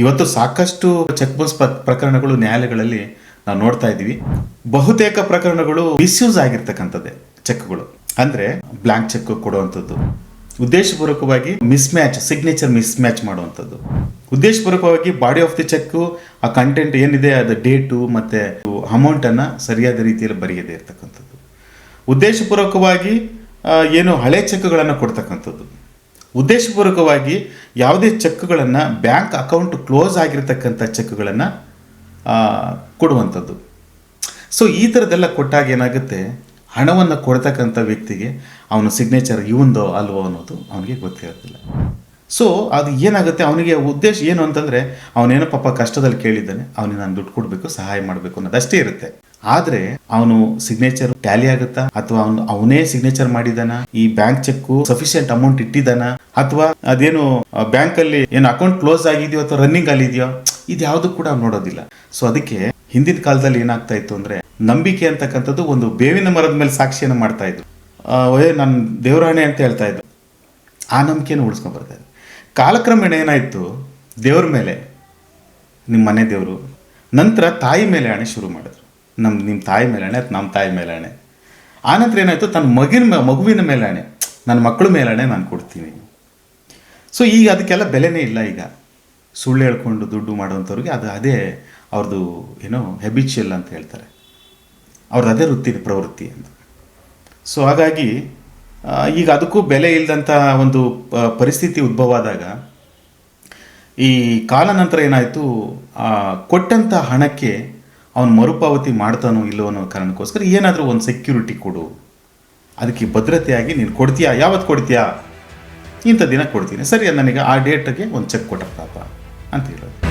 ಇವತ್ತು ಸಾಕಷ್ಟು check bounce ಪ್ರಕರಣಗಳು ನ್ಯಾಯಾಲಯಗಳಲ್ಲಿ ನಾವು ನೋಡ್ತಾ ಇದ್ದೀವಿ. ಬಹುತೇಕ ಪ್ರಕರಣಗಳು ಮಿಸ್ಯೂಸ್ ಆಗಿರ್ತಕ್ಕಂಥದ್ದೇ ಚೆಕ್ಗಳು. ಅಂದ್ರೆ ಬ್ಲಾಂಕ್ ಚೆಕ್ ಕೊಡುವಂಥದ್ದು. ಉದ್ದೇಶಪೂರ್ವಕವಾಗಿ mismatch signature mismatch ಮಾಡುವಂಥದ್ದು. ಉದ್ದೇಶಪೂರ್ವಕವಾಗಿ ಬಾಡಿ ಆಫ್ ದಿ ಚೆಕ್, ಆ ಕಂಟೆಂಟ್ ಏನಿದೆ, ಅದು ಡೇಟು ಮತ್ತೆ ಅಮೌಂಟನ್ನು ಸರಿಯಾದ ರೀತಿಯಲ್ಲಿ ಬರೆಯದೇ ಇರತಕ್ಕಂಥದ್ದು. ಉದ್ದೇಶಪೂರ್ವಕವಾಗಿ ಏನು ಹಳೆ ಚೆಕ್ಗಳನ್ನು ಕೊಡ್ತಕ್ಕಂಥದ್ದು. ಉದ್ದೇಶಪೂರ್ವಕವಾಗಿ ಯಾವುದೇ ಚೆಕ್ಗಳನ್ನು ಬ್ಯಾಂಕ್ ಅಕೌಂಟ್ ಕ್ಲೋಸ್ ಆಗಿರತಕ್ಕಂಥ ಚೆಕ್ಗಳನ್ನು ಕೊಡುವಂಥದ್ದು. ಸೊ, ಈ ಥರದ್ದೆಲ್ಲ ಕೊಟ್ಟಾಗ ಏನಾಗುತ್ತೆ? ಹಣವನ್ನು ಕೊಡ್ತಕ್ಕಂಥ ವ್ಯಕ್ತಿಗೆ ಅವನ ಸಿಗ್ನೇಚರ್ ಇವಂದೋ ಅಲ್ವೋ ಅನ್ನೋದು ಅವನಿಗೆ ಗೊತ್ತಿರೋದಿಲ್ಲ ಸೊ ಅದು ಏನಾಗುತ್ತೆ? ಅವನಿಗೆ ಉದ್ದೇಶ ಏನು ಅಂತಂದ್ರೆ, ಅವನೇನೋ ಪಾಪ ಕಷ್ಟದಲ್ಲಿ ಕೇಳಿದ್ದಾನೆ, ಅವನಿಗೆ ನಾನು ದುಡ್ಡು ಕೊಡಬೇಕು, ಸಹಾಯ ಮಾಡಬೇಕು ಅನ್ನೋದಷ್ಟೇ ಇರುತ್ತೆ. ಆದ್ರೆ, ಅವನು ಸಿಗ್ನೇಚರ್ ಟ್ಯಾಲಿ ಆಗುತ್ತಾ? ಅಥವಾ ಅವನು, ಅವನೇ ಸಿಗ್ನೇಚರ್ ಮಾಡಿದಾನ ಈ ಬ್ಯಾಂಕ್ ಚೆಕ್ ಸಫಿಶಿಯಂಟ್ ಅಮೌಂಟ್ ಇಟ್ಟಿದ್ದಾನ? ಅಥವಾ ಅದೇನು ಬ್ಯಾಂಕ್ ಅಲ್ಲಿ ಏನು ಅಕೌಂಟ್ ಕ್ಲೋಸ್ ಆಗಿದೆಯೋ ಅಥವಾ ರನ್ನಿಂಗ್ ಅಲ್ಲಿ ಇದೆಯೋ? ಇದು ಕೂಡ ನೋಡೋದಿಲ್ಲ. ಸೊ ಅದಕ್ಕೆ ಹಿಂದಿನ ಕಾಲದಲ್ಲಿ ಏನಾಗ್ತಾ ಇತ್ತು ಅಂದ್ರೆ, ನಂಬಿಕೆ ಅಂತಕ್ಕಂಥದ್ದು ಒಂದು ಬೇವಿನ ಮರದ ಮೇಲೆ ಸಾಕ್ಷಿಯನ್ನು ಮಾಡ್ತಾ ಇದ್ರು. ನಾನು ದೇವರಾಣೆ ಅಂತ ಹೇಳ್ತಾ ಇದ್ರು. ಆ ನಂಬಿಕೆಯನ್ನು ಉಳಿಸ್ಕೊಂಡ್ ಬರ್ತಾ ಇದ್ರು. ಕಾಲಕ್ರಮೇಣ ಏನಾಯಿತು? ದೇವ್ರ ಮೇಲೆ ನಿಮ್ಮ ಮನೆ ದೇವರು. ನಂತರ ತಾಯಿ ಮೇಲೆ ಹಣೆ ಶುರು ಮಾಡಿದ್ರು. ನಮ್ಮ ನಿಮ್ಮ ತಾಯಿ ಮೇಲೆ ಅಥವಾ ನಮ್ಮ ತಾಯಿ ಮೇಲೆ ಹಣೆ ಆನಂತರ ಏನಾಯಿತು? ತನ್ನ ಮಗಿನ ಮಗುವಿನ ಮೇಲೆ ಹಣೆ ನನ್ನ ಮಕ್ಕಳ ಮೇಲೆ ಹಣೆ ನಾನು ಕೊಡ್ತೀನಿ. ಸೊ ಈಗ ಅದಕ್ಕೆಲ್ಲ ಬೆಲೆನೇ ಇಲ್ಲ ಈಗ. ಸುಳ್ಳು ಹೇಳ್ಕೊಂಡು ದುಡ್ಡು ಮಾಡುವಂಥವ್ರಿಗೆ ಅದು ಅದೇ ಅವ್ರದ್ದು ಏನೋ ಹೆಬಿಚಿಯಲ್ ಅಂತ ಹೇಳ್ತಾರೆ. ಅವ್ರದ್ದು ಅದೇ ವೃತ್ತಿ, ಪ್ರವೃತ್ತಿ ಅಂತ. ಸೊ ಹಾಗಾಗಿ ಈಗ ಅದಕ್ಕೂ ಬೆಲೆ ಇಲ್ಲದಂಥ ಒಂದು ಪರಿಸ್ಥಿತಿ ಉದ್ಭವ ಆದಾಗ ಈ ಕಾಲಾನಂತರ ಏನಾಯಿತು ಕೊಟ್ಟಂಥ ಹಣಕ್ಕೆ ಅವನು ಮರುಪಾವತಿ ಮಾಡ್ತಾನೋ ಇಲ್ಲೋ ಅನ್ನೋ ಕಾರಣಕ್ಕೋಸ್ಕರ ಏನಾದರೂ ಒಂದು ಸೆಕ್ಯೂರಿಟಿ ಕೊಡು. ಅದಕ್ಕೆ ಭದ್ರತೆಯಾಗಿ ನೀನು ಕೊಡ್ತೀಯಾ? ಯಾವತ್ತು ಕೊಡ್ತೀಯಾ? ಇಂಥ ದಿನ ಕೊಡ್ತೀನಿ. ಸರಿ ನನಗೆ ಆ ಡೇಟ್ಗೆ ಒಂದು ಚೆಕ್ ಕೊಟ್ಟಪ್ಪ ಅಂತ ಹೇಳೋದು.